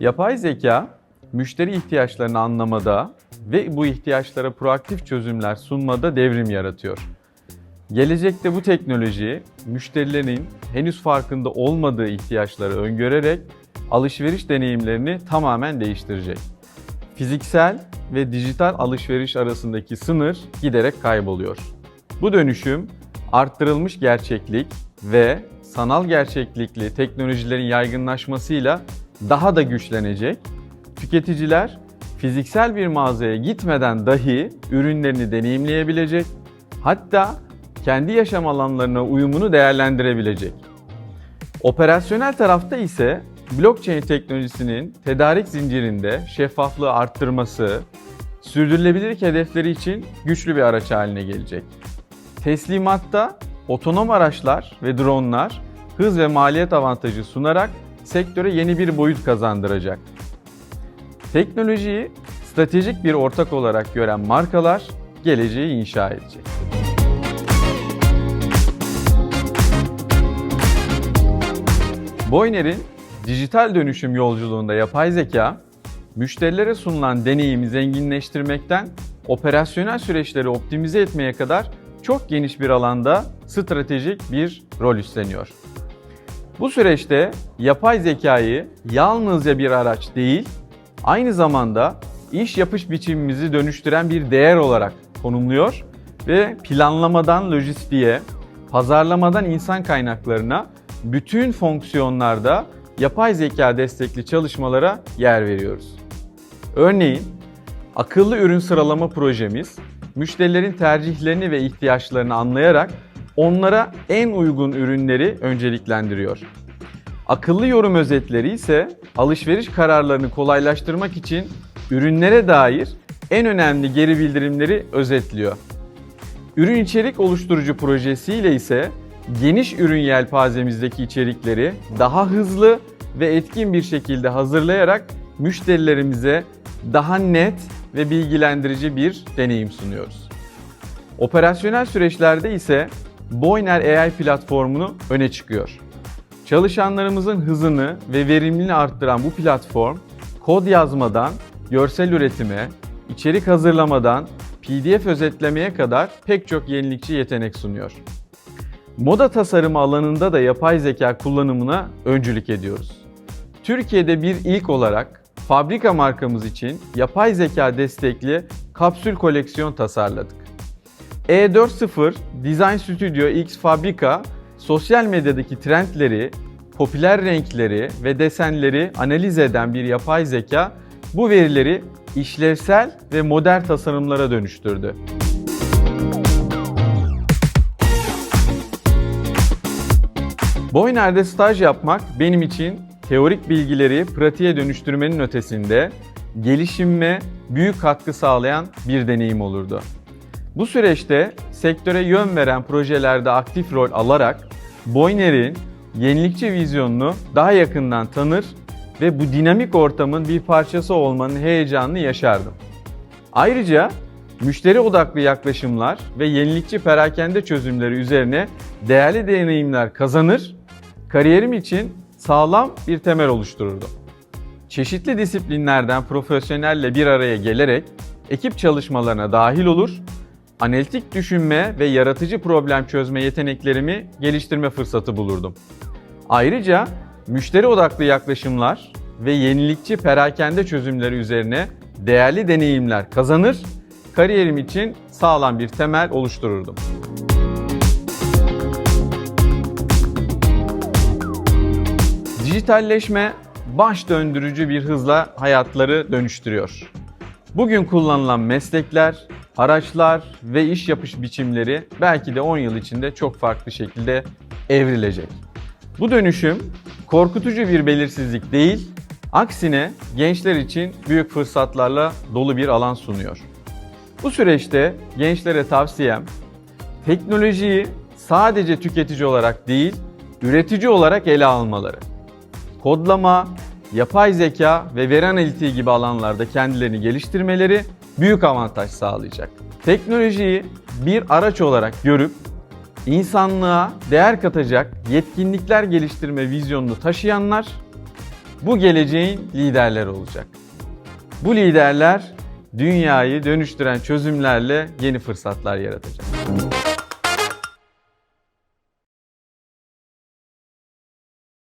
Yapay zeka, müşteri ihtiyaçlarını anlamada ve bu ihtiyaçlara proaktif çözümler sunmada devrim yaratıyor. Gelecekte bu teknoloji, müşterilerin henüz farkında olmadığı ihtiyaçları öngörerek alışveriş deneyimlerini tamamen değiştirecek. Fiziksel ve dijital alışveriş arasındaki sınır giderek kayboluyor. Bu dönüşüm arttırılmış gerçeklik ve sanal gerçeklikli teknolojilerin yaygınlaşmasıyla daha da güçlenecek. Tüketiciler fiziksel bir mağazaya gitmeden dahi ürünlerini deneyimleyebilecek. Hatta kendi yaşam alanlarına uyumunu değerlendirebilecek. Operasyonel tarafta ise blockchain teknolojisinin tedarik zincirinde şeffaflığı arttırması, sürdürülebilirlik hedefleri için güçlü bir araç haline gelecek. Teslimatta otonom araçlar ve dronlar hız ve maliyet avantajı sunarak sektöre yeni bir boyut kazandıracak. Teknolojiyi stratejik bir ortak olarak gören markalar geleceği inşa edecek. Boyner'in dijital dönüşüm yolculuğunda yapay zeka, müşterilere sunulan deneyimi zenginleştirmekten operasyonel süreçleri optimize etmeye kadar çok geniş bir alanda stratejik bir rol üstleniyor. Bu süreçte yapay zekayı yalnızca bir araç değil, aynı zamanda iş yapış biçimimizi dönüştüren bir değer olarak konumluyor ve planlamadan lojistiğe, pazarlamadan insan kaynaklarına bütün fonksiyonlarda yapay zeka destekli çalışmalara yer veriyoruz. Örneğin akıllı ürün sıralama projemiz müşterilerin tercihlerini ve ihtiyaçlarını anlayarak onlara en uygun ürünleri önceliklendiriyor. Akıllı yorum özetleri ise alışveriş kararlarını kolaylaştırmak için ürünlere dair en önemli geri bildirimleri özetliyor. Ürün içerik oluşturucu projesiyle ise geniş ürün yelpazemizdeki içerikleri daha hızlı ve etkin bir şekilde hazırlayarak müşterilerimize daha net ve bilgilendirici bir deneyim sunuyoruz. Operasyonel süreçlerde ise Boyner AI platformunu öne çıkıyor. Çalışanlarımızın hızını ve verimliliğini arttıran bu platform, kod yazmadan görsel üretime, içerik hazırlamadan PDF özetlemeye kadar pek çok yenilikçi yetenek sunuyor. Moda tasarımı alanında da yapay zeka kullanımına öncülük ediyoruz. Türkiye'de bir ilk olarak fabrika markamız için yapay zeka destekli kapsül koleksiyon tasarladık. E40 Design Studio X Fabrika sosyal medyadaki trendleri, popüler renkleri ve desenleri analiz eden bir yapay zeka bu verileri işlevsel ve modern tasarımlara dönüştürdü. Boyner'de staj yapmak benim için teorik bilgileri pratiğe dönüştürmenin ötesinde gelişimime büyük katkı sağlayan bir deneyim olurdu. Bu süreçte sektöre yön veren projelerde aktif rol alarak Boyner'in yenilikçi vizyonunu daha yakından tanır ve bu dinamik ortamın bir parçası olmanın heyecanını yaşardım. Ayrıca müşteri odaklı yaklaşımlar ve yenilikçi perakende çözümleri üzerine değerli deneyimler kazanır, kariyerim için sağlam bir temel oluştururdu. Çeşitli disiplinlerden profesyonelle bir araya gelerek ekip çalışmalarına dahil olur, analitik düşünme ve yaratıcı problem çözme yeteneklerimi geliştirme fırsatı bulurdum. Ayrıca müşteri odaklı yaklaşımlar ve yenilikçi perakende çözümleri üzerine değerli deneyimler kazanır, kariyerim için sağlam bir temel oluştururdum. Dijitalleşme baş döndürücü bir hızla hayatları dönüştürüyor. Bugün kullanılan meslekler, araçlar ve iş yapış biçimleri belki de 10 yıl içinde çok farklı şekilde evrilecek. Bu dönüşüm korkutucu bir belirsizlik değil, aksine gençler için büyük fırsatlarla dolu bir alan sunuyor. Bu süreçte gençlere tavsiyem teknolojiyi sadece tüketici olarak değil, üretici olarak ele almaları. Kodlama, yapay zeka ve veri analitiği gibi alanlarda kendilerini geliştirmeleri büyük avantaj sağlayacak. Teknolojiyi bir araç olarak görüp insanlığa değer katacak yetkinlikler geliştirme vizyonunu taşıyanlar bu geleceğin liderleri olacak. Bu liderler dünyayı dönüştüren çözümlerle yeni fırsatlar yaratacak.